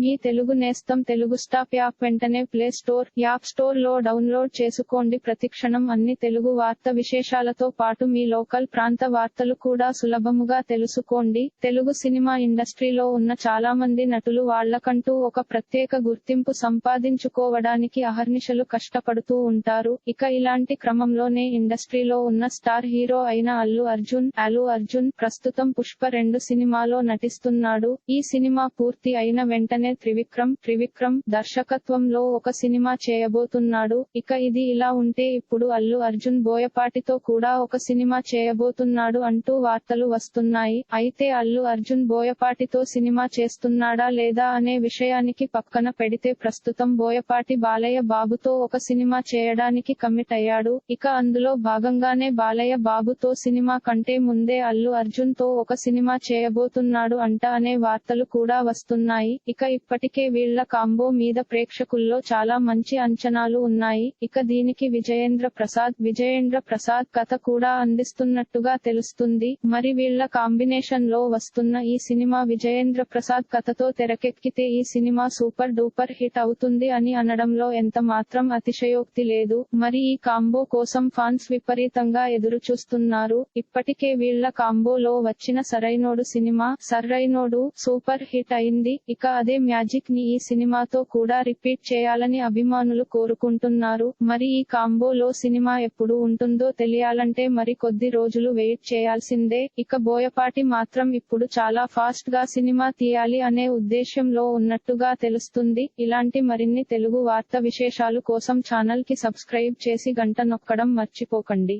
మీ తెలుగు నేస్తం Telugu stop app వెంటనే play store app స్టోర్లో డౌన్లోడ్ చేసుకోండి. ప్రతిక్షణం అన్ని తెలుగు వార్త విశేషాలతో పాటు మీ లోకల్ ప్రాంత వార్తలు కూడా సులభముగా తెలుసుకోండి. తెలుగు సినిమా ఇండస్ట్రీలో ఉన్న చాలా మంది నటులు వాళ్ళకంటూ ఒక ప్రత్యేక గుర్తింపు సంపాదించుకోవడానికి అహర్నిశలు కష్టపడుతూ ఉంటారు. ఇక ఇలాంటి క్రమంలోనే ఇండస్ట్రీలో ఉన్న స్టార్ హీరో అయిన అల్లు అర్జున్ అల్లు అర్జున్ ప్రస్తుతం పుష్ప రెండు సినిమాలో నటిస్తున్నాడు. ఈ సినిమా పూర్తి అయిన వెంటనే త్రివిక్రమ్ త్రివిక్రమ్ దర్శకత్వంలో ఒక సినిమా చేయబోతున్నాడు. ఇక ఇది ఇలా ఉంటే ఇప్పుడు అల్లు అర్జున్ బోయపాటితో కూడా ఒక సినిమా చేయబోతున్నాడు అంటూ వార్తలు వస్తున్నాయి. అయితే అల్లు అర్జున్ బోయపాటితో సినిమా చేస్తున్నాడా లేదా అనే విషయానికి పక్కన పెడితే ప్రస్తుతం బోయపాటి బాలయ్య బాబుతో ఒక సినిమా చేయడానికి కమిట్ అయ్యాడు. ఇక అందులో భాగంగానే బాలయ్య బాబుతో సినిమా కంటే ముందే అల్లు అర్జున్తో ఒక సినిమా చేయబోతున్నాడు అంట అనే వార్తలు కూడా వస్తున్నాయి. ఇక ఇప్పటికే వీళ్ళ కాంబో మీద ప్రేక్షకుల్లో చాలా మంచి అంచనాలు ఉన్నాయి. ఇక దీనికి విజయేంద్ర ప్రసాద్ విజయేంద్ర ప్రసాద్ కథ కూడా అందిస్తున్నట్టుగా తెలుస్తుంది. మరి వీళ్ళ కాంబినేషన్లో వస్తున్న ఈ సినిమా విజయేంద్ర ప్రసాద్ కథతో తెరకెక్కితే ఈ సినిమా సూపర్ డూపర్ హిట్ అవుతుంది అని అనడంలో ఎంత మాత్రం అతిశయోక్తి లేదు. మరి ఈ కాంబో కోసం ఫాన్స్ విపరీతంగా ఎదురు చూస్తున్నారు ఇప్పటికే వీళ్ళ కాంబోలో వచ్చిన Sarainodu cinema Sarrainodu super hit అయింది. ఇక అదే మ్యాజిక్ని ఈ సినిమాతో కూడా రిపీట్ చేయాలని అభిమానులు కోరుకుంటున్నారు. మరి ఈ కాంబోలో సినిమా ఎప్పుడు ఉంటుందో తెలియాలంటే మరి కొద్ది రోజులు వెయిట్ చేయాల్సిందే. ఇక బోయపాటి మాత్రం ఇప్పుడు చాలా ఫాస్ట్గా సినిమా తీయాలి అనే ఉద్దేశ్యంలో ఉన్నట్టుగా తెలుస్తుంది. ఇలాంటి మరిన్ని తెలుగు వార్త విశేషాలు కోసం ఛానల్కి సబ్స్క్రైబ్ చేసి గంట నొక్కడం మర్చిపోకండి.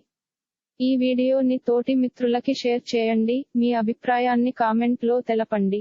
ఈ వీడియోని తోటి మిత్రులకి షేర్ చేయండి. మీ అభిప్రాయాన్ని కామెంట్లో తెలపండి.